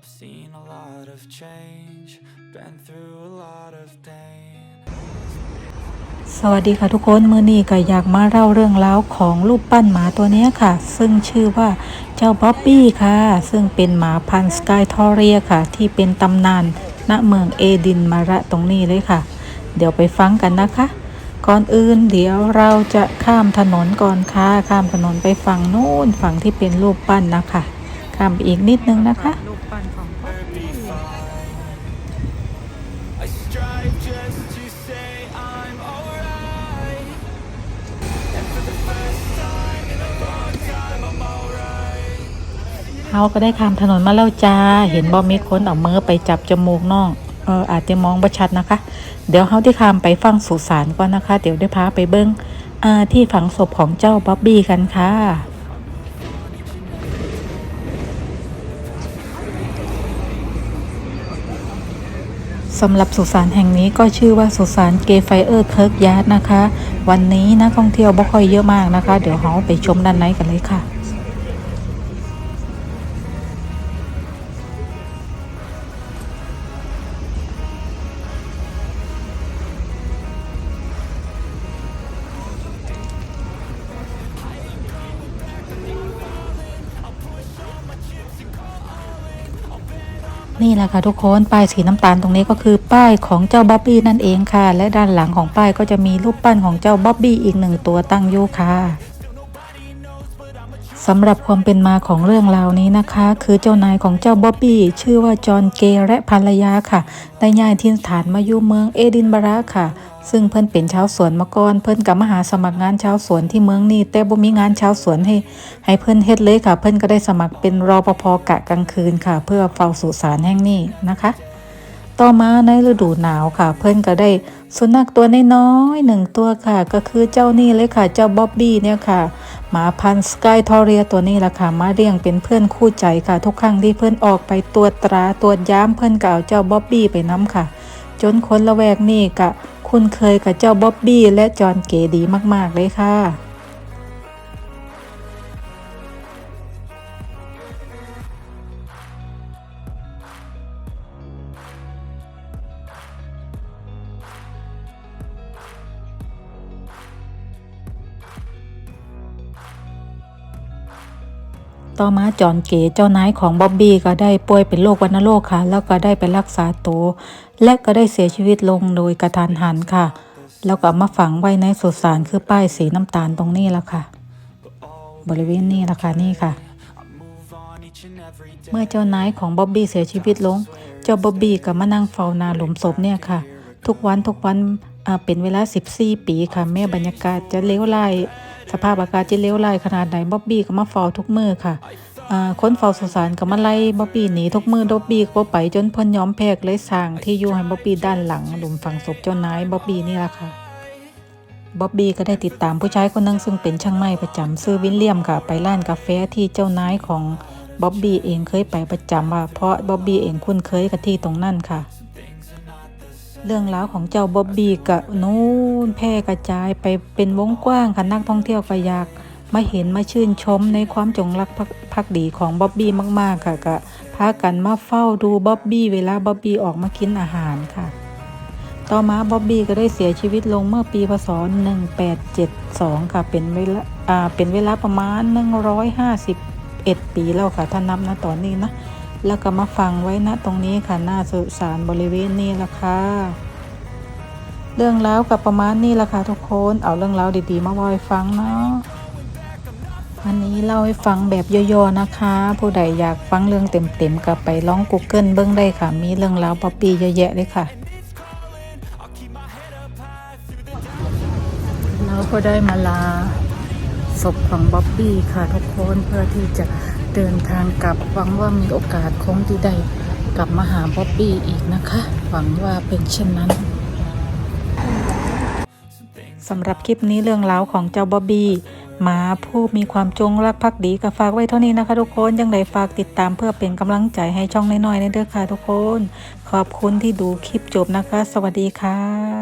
I've seen a lot of change, been through a lot of pain. สวัสดีค่ะทุกคนมือนี้ก็อยากมาเล่าเรื่องราวของรูปปั้นหมาตัวนี้ค่ะ ซึ่งชื่อว่าเจ้าบ๊อบบี้ค่ะ ซึ่งเป็นหมาพันธุ์สกายทอเรียค่ะ ที่เป็นตำนานณเมืองเอดินมาระตรงนี้เลยค่ะ เดี๋ยวไปฟังกันนะคะ ก่อนอื่นเดี๋ยวเราจะข้ามถนนก่อนค่ะ ข้ามถนนไปฝั่งนู้นฝั่งที่เป็นรูปปั้นนะคะ ข้ามไปอีกนิดนึงนะคะ ปันของบ๊อบบี้ I strive just to say I'm alright. And for the first time in a long time, I'm alright. เขาก็ได้ข้ามถนนมาแล้วจ้า เห็นบอมีคนเอามือไปจับจมูกน้องเอออาจจะมองประชัดนะคะ เดี๋ยวเขาที่ข้ามไปฟังสุสานก่อนนะคะ เดี๋ยวได้พาไปเบิ้งอ่าที่ฝังศพของเจ้าบ๊อบบี้กันค่ะ สำหรับสุสานแห่งนี้ก็ชื่อว่าสุสานเกไฟเออร์เคิร์กยาร์ดนะคะ วันนี้นักท่องเที่ยวบ่ค่อยเยอะมากนะคะ เดี๋ยวเราไปชมด้านในกันเลยค่ะ นี่แหละค่ะทุกคนป้ายสีน้ำตาลตรงนี้ก็คือป้ายของเจ้าบ๊อบบี้นั่นเองค่ะ และด้านหลังของป้ายก็จะมีรูปปั้นของเจ้าบ๊อบบี้อีกหนึ่งตัวตั้งอยู่ค่ะสำหรับความเป็นมาของเรื่องราวนี้นะคะ คือเจ้านายของเจ้าบ๊อบบี้ชื่อว่าจอห์นเกย์และภรรยาค่ะ ได้ย้ายทิ่นฐานมาอยู่เมืองเอดินบะระค่ะ ซึ่งเพิ่นเป็นชาวสวนมาก่อนเพิ่นกับมาหาสมัครงานชาวสวนที่เมืองนี้แต่บ่มีงานชาวสวนให้ ให้เพิ่นเฮ็ดเลยค่ะ เพิ่นก็ได้สมัครเป็นรอปภกะกลางคืนค่ะ เพื่อเฝ้าสุสานแห่งนี้นะคะ ต่อมาในฤดูหนาวค่ะ เพิ่นก็ได้สุนัขตัวน้อยๆหนึ่งตัวค่ะ ก็คือเจ้านี่เลยค่ะ เจ้าบ๊อบบี้เนี่ยค่ะหมาพันสกายทอเรียตัวนี้ล่ะค่ะมาเลี้ยงเป็นเพื่อนคู่ใจค่ะ ทุกครั้งที่เพิ่อนออกไปตรวจตราตรวจย้ำเพิ่อนก็เอาเจ้าบ๊อบบี้ไปน้ำค่ะ จนคนละแวกนี่ก็ คุ้นเคยกับเจ้าบ๊อบบี้และจอห์นเก๋ดีมาก ๆ เลยค่ะ ต่อมาจอนเก๋เจ้านายของบ๊อบบี้ก็ได้ป่วยเป็นโรควัณโรคค่ะ แล้วก็ได้ไปรักษาตัวและก็ได้เสียชีวิตลงโดยกระทันหันค่ะ แล้วก็มาฝังไว้ในสุสานคือป้ายสีน้ำตาลตรงนี้ละค่ะ บริเวณนี้ละค่ะนี่ค่ะ เมื่อเจ้านายของบ๊อบบี้เสียชีวิตลง เจ้าบ๊อบบี้ก็มานั่งเฝ้านาหลุมศพเนี่ยค่ะ ทุกวันทุกวันเป็นเวลา 14 ปีค่ะ แม้บรรยากาศจะเลวร้าย สภาพอากาศจะเลวร้ายขนาดไหนบ๊อบบี้ก็มาเฝ้าทุกมือค่ะคนเฝ้าสุสานก็มาไล่บ๊อบบี้หนีทุกมือบ๊อบบี้ก็บ่ไปจนเพิ่นยอมแพ้ก็เลยสร้างที่อยู่ให้บ๊อบบี้ด้านหลังหลุมฝังศพเจ้านายบ๊อบบี้นี่ล่ะค่ะบ๊อบบี้ก็ได้ติดตามผู้ชายคนหนึงซึ่งเป็นช่างไม้ประจำซื้อวิลเลียมค่ะ ไปร้านกาแฟที่เจ้านายของบ๊อบบี้เองเคยไปประจำว่าเพราะบ๊อบบี้เองคุ้นเคยกับที่ตรงนั้นค่ะ เรื่องราวของเจ้าบ๊อบบี้กับนู้นแพร่กระจายไปเป็นวงกว้างค่ะนักท่องเที่ยวก็อยากมาเห็นมาชื่นชมในความจงรักภักดีของบ๊อบบี้มาก ๆ ค่ะก็พากันมาเฝ้าดูบ๊อบบี้เวลาบ๊อบบี้ออกมากินอาหารค่ะ ต่อมาบ๊อบบี้ก็ได้เสียชีวิตลงเมื่อปีพศ 1872 ค่ะเป็นเวลาอ่าเป็นเวลาประมาณ 151 ปีแล้วค่ะ ถ้านับนะตอนนี้นะ แล้วก็มาฟังไว้นะตรงนี้ค่ะหน้าสุสานบริเวณนี้ละค่ะเรื่องราวกับประมาณนี้ละค่ะทุกคนเอาเรื่องราวดีๆ มาเล่าให้ฟังเนาะอันนี้เล่าให้ฟังแบบย่อๆนะคะ ผู้ใดอยากฟังเรื่องเต็มๆก็ไปลอง Google เบิ้งได้ค่ะ มีเรื่องราวป๊อปปี้เยอะแยะเลยค่ะเราก็ได้มาลาศพของบ๊อบบี้ค่ะทุกคนเพื่อที่จะ เดินทางกลับหวังว่ามีโอกาสคงที่ได้กลับมาหาบ๊อบบี้อีกนะคะ หวังว่าเป็นเช่นนั้นสำหรับคลิปนี้เรื่องราวของเจ้าบ๊อบบี้หมาผู้มีความจงรักภักดีก็ฝากไว้เท่านี้นะคะ ทุกคนยังไงฝากติดตามเพื่อเป็นกำลังใจให้ช่องน้อยๆในเด้อค่ะทุกคน ขอบคุณที่ดูคลิปจบนะคะ สวัสดีค่ะ